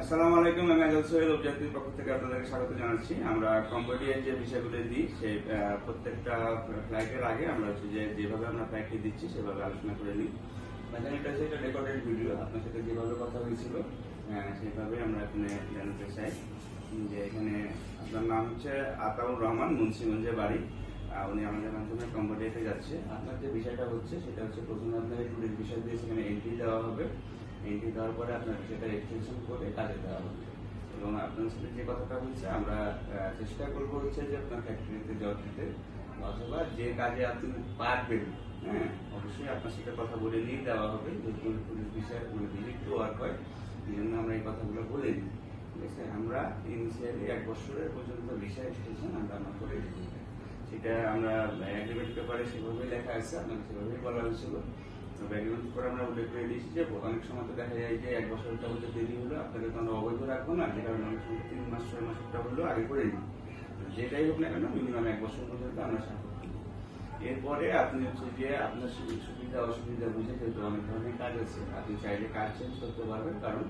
আসসালামু আলাইকুম, আমি আজাদ সোহেল অবজাতির পক্ষ থেকে আপনাদেরকে স্বাগত জানাচ্ছি। আমরা কম্বোডিয়ার যে বিষয়গুলো দিই, সেই প্রত্যেকটা ফ্লাইটের আগে আমরা হচ্ছে যে যেভাবে আমরা ফ্লাইটটি দিচ্ছি, সেভাবে আলোচনা করে নিই। এখানে এটা হচ্ছে একটা রেকর্ডেড ভিডিও আপনার সাথে যেভাবে কথা হয়েছিল সেভাবে আমরা এখানে জানাতে চাই। যে এখানে আপনার নাম হচ্ছে আতাউর রহমান মুন্সিগঞ্জে বাড়ি। উনি আমাদের মাধ্যমে কম্বোডিয়াতে যাচ্ছে। আপনার যে বিষয়টা হচ্ছে, সেটা হচ্ছে প্রথমে আপনাকে ট্যুরিস্ট বিষয় দিয়ে সেখানে এন্ট্রি দেওয়া হবে। এন্ট্রি দেওয়ার পরে আপনার সেটা এক্সটেনশন করে কাজে দেওয়া হবে। এবং আপনার সাথে যে কথাটা হচ্ছে, আমরা চেষ্টা করব হচ্ছে যে আপনার ফ্যাক্টরিতে জব দিতে অথবা যে কাজে আপনি পারবেন হ্যাঁ অবশ্যই আপনার সাথে কথা বলে নিয়ে দেওয়া হবে। যেহেতু পুলিশ বিষয় মানে ভিজিট ওয়ার্ক হয়, এই জন্য আমরা এই কথাগুলো বলে নিই ঠিক আছে? আমরা ইনিশিয়ালি এক বছরের পর্যন্ত ভিসা এক্সটেনশন আমরা আমরা করে দিই। সেটা আমরা এগ্রিমেন্ট পেপারে সেভাবে লেখা আছে, আপনাকে সেভাবেই বলা হয়েছিল। এগ্রিমেন্ট করে আমরা উল্লেখ করে দিয়েছি যে অনেক সময় তো দেখা যায় যে এক বছরটা হতে দেরি হলো, আপনাকে তো আমরা অবৈধ রাখব না, যে কারণে অনেক সময় তিন মাস, ছয় মাসটা হলো আগে করে দিই। যেটাই হোক না কেন মিনিমাম এক বছর পর্যন্ত আমরা সাপোর্ট করি এরপরে আপনি হচ্ছে যে আপনার সুবিধা, অসুবিধা বুঝে যেহেতু অনেক ধরনের কাজ আছে। আপনি চাইলে কাজ চেঞ্জ করতে পারবেন, কারণ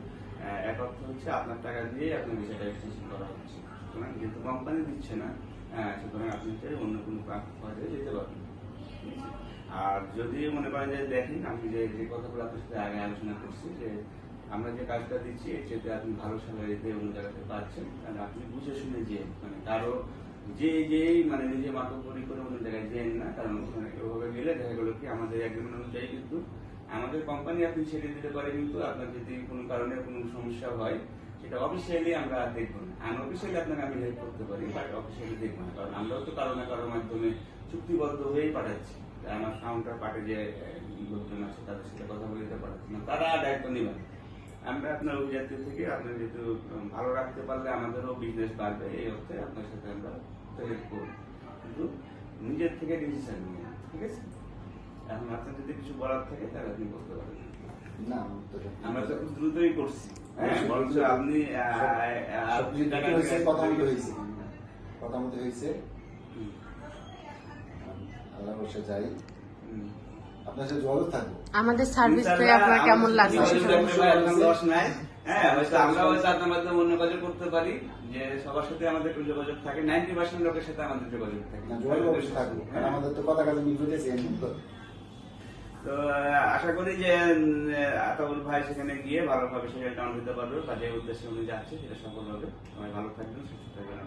এক অর্থ হচ্ছে আপনার টাকা দিয়ে আপনার বিষয়টা এক্সটেনশন করা হচ্ছে। সুতরাং যেহেতু কোম্পানি দিচ্ছে না সুতরাং আপনি অন্য কোনো কাজে যেতে পারবেন। ঠিক আছে? আর যদি মনে করেন যে দেখেন আমি যে যে কথাগুলো আপনার সাথে আগে আলোচনা করছি, যে আমরা যে কাজটা দিচ্ছি, এর চেয়ে আপনি ভালো স্যালারিতে অন্য জায়গাতে পাচ্ছেন, তাহলে আপনি বুঝে শুনে যে মানে কারও যে যেই মানে নিজে মাতব্বরি করে অন্য জায়গায় যেন না, কারণ ওখানে ওভাবে গেলে দেখা গেলো কি আমাদের এগ্রিমেন্ট অনুযায়ী কিন্তু আমাদের কোম্পানি আপনি ছেড়ে দিতে পারে কিন্তু আপনার যদি কোনো কারণে কোনো সমস্যা হয়, সেটা অফিসিয়ালি আমরা দেখব না। আনঅফিসিয়ালি আপনাকে আমি হেল্প করতে পারি বাট অফিসিয়ালি দেখব না, কারণ আমরাও তো কারও না কারোর মাধ্যমে চুক্তিবদ্ধ হয়েই পাঠাচ্ছি। আমার কাউন্টার পার্টে যে লোকজন আছে তাদের সাথে কথা বলে দিতে না। তারা দায়িত্ব নেবেন আমরা আপনার ওই জাতীয় থেকে আপনার যেহেতু ভালো রাখতে পারলে আমাদেরও বিজনেস বাড়বে। এই অর্থে আপনার সাথে আমরা হেল্প করব। কিন্তু নিজের থেকে ডিসিশন নিয়ে ঠিক আছে? এখন আপনার যদি কিছু বলার থাকে তাহলে আপনি বলতে পারেন। না আমরা তো খুব দ্রুতই করছি। হ্যাঁ বরঞ্চ আপনি কথা মতো হয়েছে। কথা মতো হয়েছে। হুম, যাই। আপনার সাথে যোগাযোগ থাকব। আমাদের সার্ভিস পেয়ে আপনার কেমন লাগছে। হ্যাঁ, হয়তো আমরা হয়তো আপনার মাধ্যমে অন্য কাজও করতে পারি যে সবার সাথে আমাদের একটু যোগাযোগ থাকে নাইনটি পার্সেন্ট লোকের সাথে আমাদের যোগাযোগ থাকে। যোগাযোগ অবশ্যই থাকব। কারণ হ্যাঁ। আমাদের তো কথা কাজে মিল হতেছে তো। তো আশা করি যে আতাউল ভাই সেখানে গিয়ে ভালোভাবে সেখানে টাউন দিতে পারবে বা যে উদ্দেশ্যে উনি যাচ্ছে সেটা সফল হবে সবাই ভালো থাকবেন সুস্থ থাকবেন।